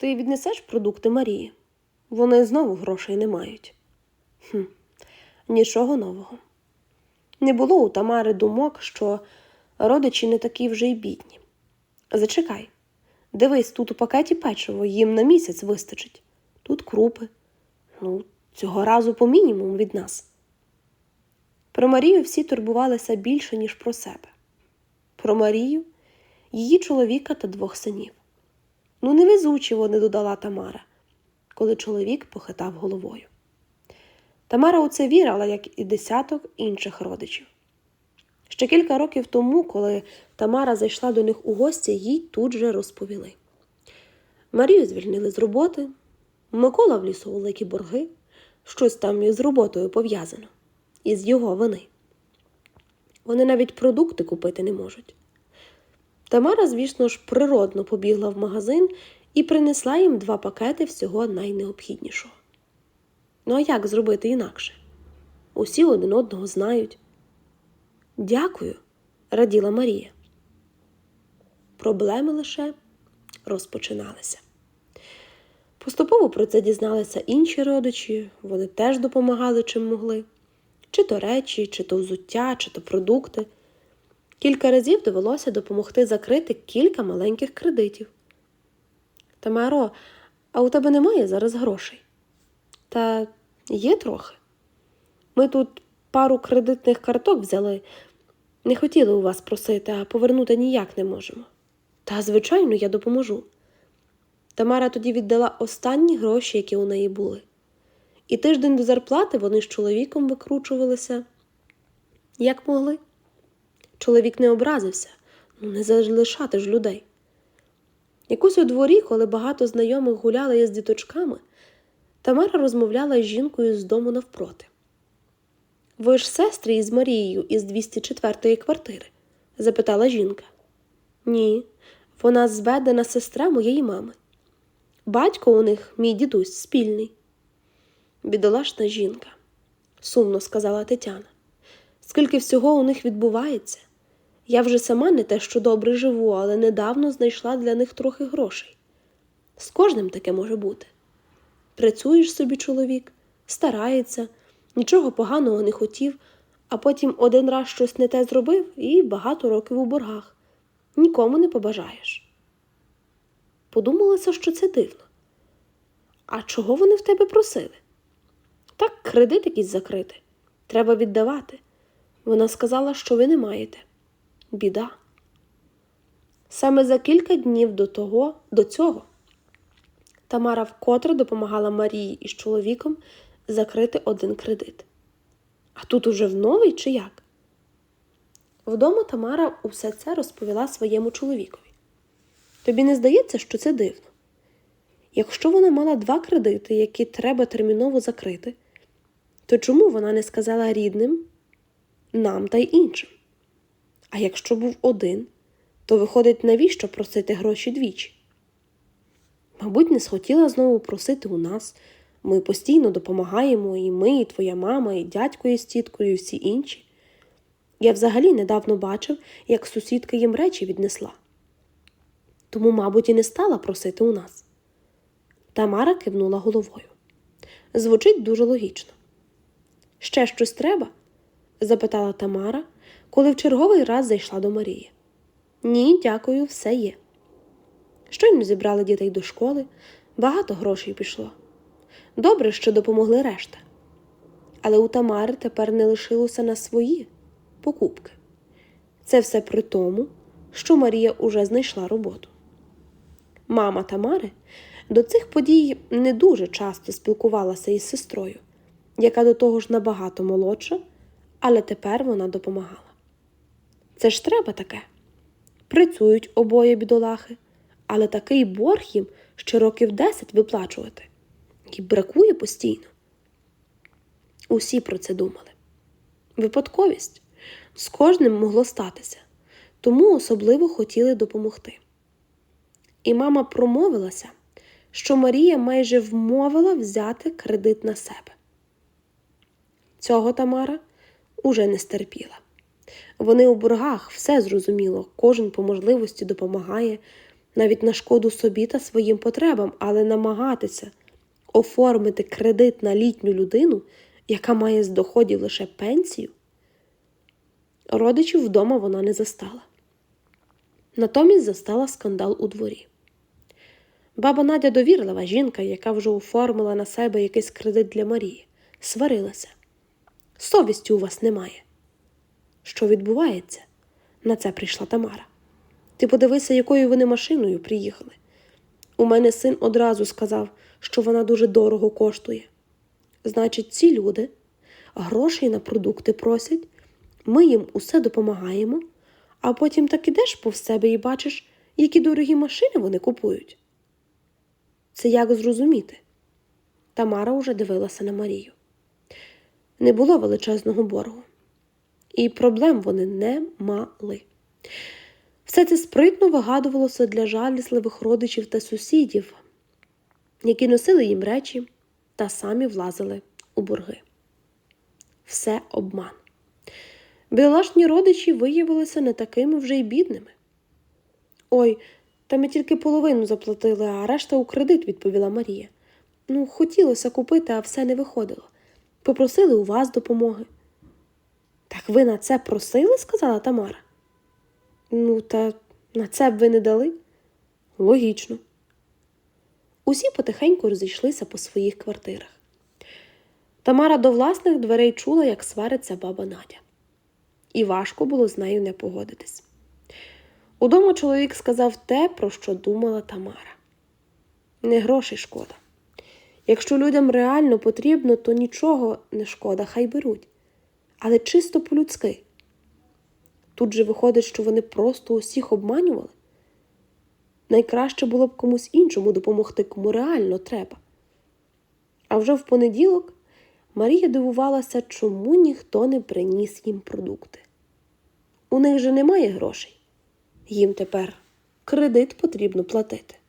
Ти віднесеш продукти Марії? Вони знову грошей не мають. Хм, нічого нового. Не було у Тамари думок, що родичі не такі вже й бідні. Зачекай, дивись, тут у пакеті печиво, їм на місяць вистачить. Тут крупи. Ну, цього разу по мінімуму від нас. Про Марію всі турбувалися більше, ніж про себе. Про Марію, її чоловіка та двох синів. Ну, невезучі вони додала Тамара, коли чоловік похитав головою. Тамара у це вірила, як і десяток інших родичів. Ще кілька років тому, коли Тамара зайшла до них у гості, їй тут же розповіли. Марію звільнили з роботи, Микола вліз у великі борги, щось там із роботою пов'язано, із його вини. Вони навіть продукти купити не можуть. Тамара, звісно ж, природно побігла в магазин і принесла їм два пакети всього найнеобхіднішого. Ну а як зробити інакше? Усі один одного знають. Дякую, раділа Марія. Проблеми лише розпочиналися. Поступово про це дізналися інші родичі, вони теж допомагали чим могли чи то речі, чи то взуття, чи то продукти. Кілька разів довелося допомогти закрити кілька маленьких кредитів. Тамаро, а у тебе немає зараз грошей? Та є трохи. Ми тут пару кредитних карток взяли. Не хотіли у вас просити, а повернути ніяк не можемо. Та, звичайно, я допоможу. Тамара тоді віддала останні гроші, які у неї були. І тиждень до зарплати вони з чоловіком викручувалися, як могли. Чоловік не образився, ну не залишати ж людей. Якось у дворі, коли багато знайомих гуляли із діточками, Тамара розмовляла з жінкою з дому навпроти. Ви ж сестри із Марією із 204-ї квартири? запитала жінка. Ні, вона зведена сестра моєї мами. Батько у них, мій дідусь, спільний. Бідолашна жінка, сумно сказала Тетяна. Скільки всього у них відбувається? Я вже сама не те, що добре живу, але недавно знайшла для них трохи грошей. З кожним таке може бути. Працюєш собі чоловік, старається, нічого поганого не хотів, а потім один раз щось не те зробив і багато років у боргах. Нікому не побажаєш. Подумалося, що це дивно. А чого вони в тебе просили? Так, кредит якийсь закрити. Треба віддавати. Вона сказала, що ви не маєте. Біда. Саме за кілька днів до того, до цього Тамара вкотре допомагала Марії із чоловіком закрити один кредит. А тут уже в новий чи як? Вдома Тамара усе це розповіла своєму чоловікові. Тобі не здається, що це дивно? Якщо вона мала два кредити, які треба терміново закрити, то чому вона не сказала рідним, нам та й іншим? А якщо був один, то виходить, навіщо просити гроші двічі? Мабуть, не схотіла знову просити у нас. Ми постійно допомагаємо і ми, і твоя мама, і дядько із тіткою, і всі інші. Я взагалі недавно бачив, як сусідка їм речі віднесла. Тому, мабуть, і не стала просити у нас. Тамара кивнула головою. Звучить дуже логічно. Ще щось треба? Запитала Тамара, коли в черговий раз зайшла до Марії. Ні, дякую, все є. Щойно зібрали дітей до школи, багато грошей пішло. Добре, що допомогли решта. Але у Тамари тепер не лишилося на свої покупки. Це все при тому, що Марія уже знайшла роботу. Мама Тамари до цих подій не дуже часто спілкувалася із сестрою, яка до того ж набагато молодша, але тепер вона допомагала. Це ж треба таке. Працюють обоє бідолахи, але такий борг їм ще років десять виплачувати. І бракує постійно. Усі про це думали. Випадковість з кожним могло статися, тому особливо хотіли допомогти. І мама промовилася, що Марія майже вмовила взяти кредит на себе. Цього Тамара уже не стерпіла. Вони у боргах все зрозуміло, кожен по можливості допомагає, навіть на шкоду собі та своїм потребам, але намагатися оформити кредит на літню людину, яка має з доходів лише пенсію, родичів вдома вона не застала. Натомість застала скандал у дворі. Баба Надя довірлива жінка, яка вже оформила на себе якийсь кредит для Марії, сварилася. Совісті у вас немає. Що відбувається? На це прийшла Тамара. Ти подивися, якою вони машиною приїхали. У мене син одразу сказав, що вона дуже дорого коштує. Значить, ці люди грошей на продукти просять, ми їм усе допомагаємо, а потім так ідеш повз себе і бачиш, які дорогі машини вони купують. Це як зрозуміти? Тамара уже дивилася на Марію. Не було величезного боргу, і проблем вони не мали. Все це спритно вигадувалося для жалісливих родичів та сусідів, які носили їм речі та самі влазили у борги. Все обман. Бідолашні родичі виявилися не такими вже й бідними. Ой, та ми тільки половину заплатили, а решта у кредит, відповіла Марія. Ну, хотілося купити, а все не виходило. Попросили у вас допомоги. Так ви на це просили? сказала Тамара. Ну, та на це б ви не дали? Логічно. Усі потихеньку розійшлися по своїх квартирах. Тамара до власних дверей чула, як свариться баба Надя, і важко було з нею не погодитись. Удома чоловік сказав те, про що думала Тамара. Не грошей шкода. Якщо людям реально потрібно, то нічого не шкода, хай беруть. Але чисто по-людськи. Тут же виходить, що вони просто усіх обманювали. Найкраще було б комусь іншому допомогти, кому реально треба. А вже в понеділок Марія дивувалася, чому ніхто не приніс їм продукти. У них же немає грошей. Їм тепер кредит потрібно платити.